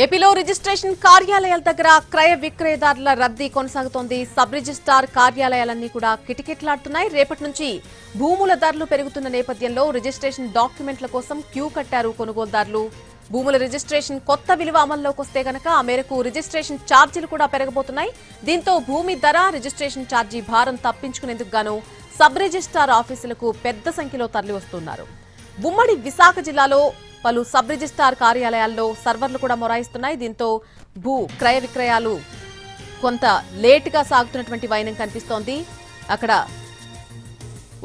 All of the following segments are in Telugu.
ఏపీలో రిజిస్ట్రేషన్ కార్యాలయాల దగ్గర క్రయ విక్రయదారుల రద్దీ కొనసాగుతోంది. సబ్ రిజిస్ట్రార్ కార్యాలయాలన్నీ కూడా కిటకిట్లాడుతున్నాయి. రేపటి నుంచి భూముల ధరలు పెరుగుతున్న నేపథ్యంలో రిజిస్ట్రేషన్ డాక్యుమెంట్ల కోసం క్యూ కట్టారు కొనుగోలుదారులు. భూముల రిజిస్ట్రేషన్ కొత్త విలువ అమల్లోకి వస్తే గనక ఆ మేరకు రిజిస్ట్రేషన్ ఛార్జీలు కూడా పెరగబోతున్నాయి. దీంతో భూమి ధర రిజిస్ట్రేషన్ ఛార్జీ భారం తప్పించుకునేందుకు గాను సబ్ రిజిస్ట్రార్ ఆఫీసులకు పెద్ద సంఖ్యలో తరలి వస్తున్నారు ఉమ్మడి విశాఖ జిల్లాలో పలు సబ్ రిజిస్టార్ కార్యాలయాల్లో సర్వర్లు కూడా మొరాయిస్తున్నాయి. దీంతో భూ క్రయ విక్రయాలు కొంత లేటుగా సాగుతున్నటువంటి వైనం కనిపిస్తోంది. అక్కడ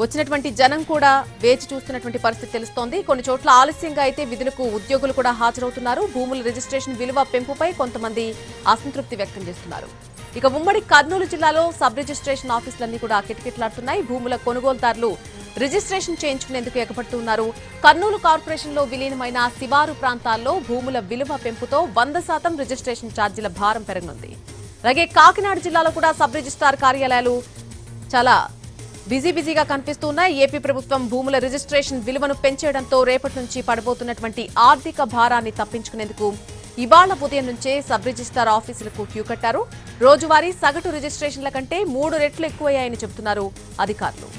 వచ్చినటువంటి జనం కూడా వేచి చూస్తున్నటువంటి పరిస్థితి తెలుస్తోంది. కొన్ని చోట్ల ఆలస్యంగా అయితే విధులకు ఉద్యోగులు కూడా హాజరవుతున్నారు. భూముల రిజిస్ట్రేషన్ విలువ పెంపుపై కొంతమంది అసంతృప్తి వ్యక్తం చేస్తున్నారు. ఇక ఉమ్మడి కర్నూలు జిల్లాలో సబ్ రిజిస్ట్రేషన్ ఆఫీసులన్నీ కూడా కిటకిటలాడుతున్నాయి. భూముల కొనుగోలుదారులు రిజిస్ట్రేషన్ చేయించుకునేందుకు ఎగపడుతున్నారు కర్నూలు కార్పొరేషన్లో విలీనమైన శివారు ప్రాంతాల్లో భూముల విలువ పెంపుతో వంద శాతం రిజిస్ట్రేషన్ ఛార్జీల భారం పెరగనుంది. అలాగే కాకినాడ జిల్లాలో కూడా సబ్ రిజిస్ట్రార్ కార్యాలయాలు చాలా బిజీ బిజీగా కనిపిస్తున్నాయి. ఏపీ ప్రభుత్వం భూముల రిజిస్ట్రేషన్ విలువను పెంచేయడంతో రేపటి నుంచి పడబోతున్నటువంటి ఆర్థిక భారాన్ని తప్పించుకునేందుకు ఇవాళ ఉదయం నుంచే సబ్ రిజిస్టార్ ఆఫీసులకు క్యూ కట్టారు. రోజువారీ సగటు రిజిస్ట్రేషన్ల కంటే మూడు రెట్లు ఎక్కువయ్యాయని చెబుతున్నారు అధికారులు.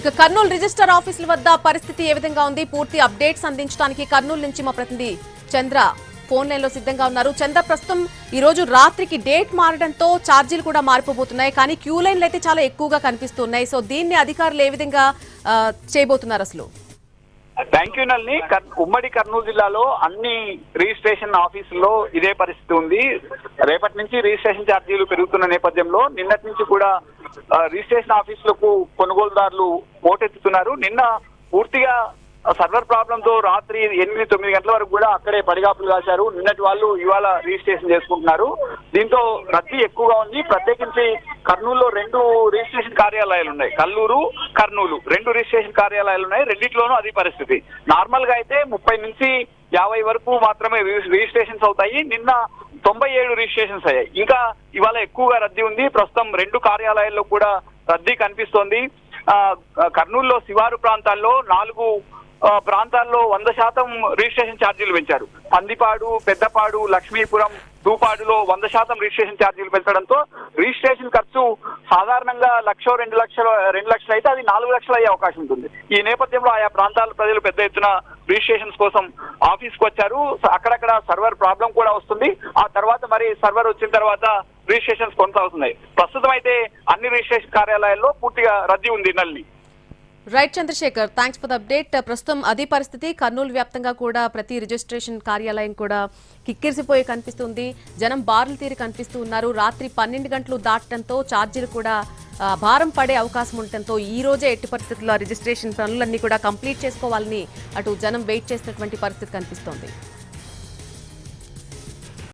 ఇక కర్నూలు రిజిస్టర్ ఆఫీసుల వద్ద పరిస్థితి ఏ విధంగా ఉంది? పూర్తి అప్డేట్స్ అందించడానికి కర్నూలు నుంచి మా ప్రతినిధి చంద్ర ఫోన్ లైన్లో సిద్ధంగా ఉన్నారు. చంద్ర ప్రస్తుతం ఈ రోజు రాత్రికి డేట్ మారడంతో ఛార్జీలు కూడా మారిపోబోతున్నాయి. కానీ క్యూ లైన్లు అయితే చాలా ఎక్కువగా కనిపిస్తున్నాయి. సో దీన్ని అధికారులు ఏ విధంగా చేయబోతున్నారు అసలు? థ్యాంక్ యూ నల్ని కర్- ఉమ్మడి కర్నూలు జిల్లాలో అన్ని రిజిస్ట్రేషన్ ఆఫీసుల్లో ఇదే పరిస్థితి ఉంది. రేపటి నుంచి రిజిస్ట్రేషన్ ఛార్జీలు పెరుగుతున్న నేపథ్యంలో నిన్నటి నుంచి కూడా రిజిస్ట్రేషన్ ఆఫీసులకు కొనుగోలుదారులు పోటెత్తుతున్నారు నిన్న పూర్తిగా సర్వర్ ప్రాబ్లం తో రాత్రి ఎనిమిది తొమ్మిది గంటల వరకు కూడా అక్కడే పడిగాపులు కాశారు. నిన్నటి వాళ్ళు ఇవాళ రిజిస్ట్రేషన్ చేసుకుంటున్నారు. దీంతో రద్దీ ఎక్కువగా ఉంది. ప్రత్యేకించి కర్నూలులో రెండు రిజిస్ట్రేషన్ కార్యాలయాలు ఉన్నాయి. కల్లూరు కర్నూలు రెండు రిజిస్ట్రేషన్ కార్యాలయాలు ఉన్నాయి. రెండిట్లోనూ అది పరిస్థితి. నార్మల్గా అయితే ముప్పై నుంచి యాభై వరకు మాత్రమే రిజిస్ట్రేషన్స్ అవుతాయి. నిన్న తొంభై ఏడు రిజిస్ట్రేషన్స్ అయ్యాయి. ఇంకా ఇవాళ ఎక్కువగా రద్దీ ఉంది. ప్రస్తుతం రెండు కార్యాలయాల్లో కూడా రద్దీ కనిపిస్తోంది. కర్నూలులో శివారు ప్రాంతాల్లో నాలుగు ప్రాంతాల్లో వంద శాతం రిజిస్ట్రేషన్ ఛార్జీలు పెంచారు. పందిపాడు పెద్దపాడు లక్ష్మీపురం దూపాడులో వంద శాతం రిజిస్ట్రేషన్ ఛార్జీలు పెంచడంతో రిజిస్ట్రేషన్ ఖర్చు సాధారణంగా లక్ష రెండు లక్షల రెండు లక్షలు అయితే అది నాలుగు లక్షలు అయ్యే అవకాశం ఉంటుంది. ఈ నేపథ్యంలో ఆయా ప్రాంతాల ప్రజలు పెద్ద ఎత్తున రిజిస్ట్రేషన్స్ కోసం ఆఫీస్కు వచ్చారు అక్కడక్కడ సర్వర్ ప్రాబ్లం కూడా వస్తుంది. ఆ తర్వాత మరి సర్వర్ వచ్చిన తర్వాత రిజిస్ట్రేషన్స్ కొనసాగుతున్నాయి. ప్రస్తుతం అయితే అన్ని రిజిస్ట్రేషన్ కార్యాలయాల్లో పూర్తిగా రద్దీ ఉంది నల్లి. Right Chandrashekar thanks for the update ప్రస్తుతం అదే పరిస్థితి. కర్నూలు వ్యాప్తంగా కూడా ప్రతి రిజిస్ట్రేషన్ కార్యాలయం కూడా కిక్కిరిసిపోయి కనిపిస్తుంది. జనం బారులు తీరి కనిపిస్తూ ఉన్నారు. రాత్రి పన్నెండు గంటలు దాటడంతో ఛార్జీలు కూడా భారం పడే అవకాశం ఉండటంతో ఈ రోజే ఎట్టి పరిస్థితుల్లో రిజిస్ట్రేషన్ పనులన్నీ కూడా కంప్లీట్ చేసుకోవాలని అటు జనం వెయిట్ చేసినటువంటి పరిస్థితి కనిపిస్తోంది.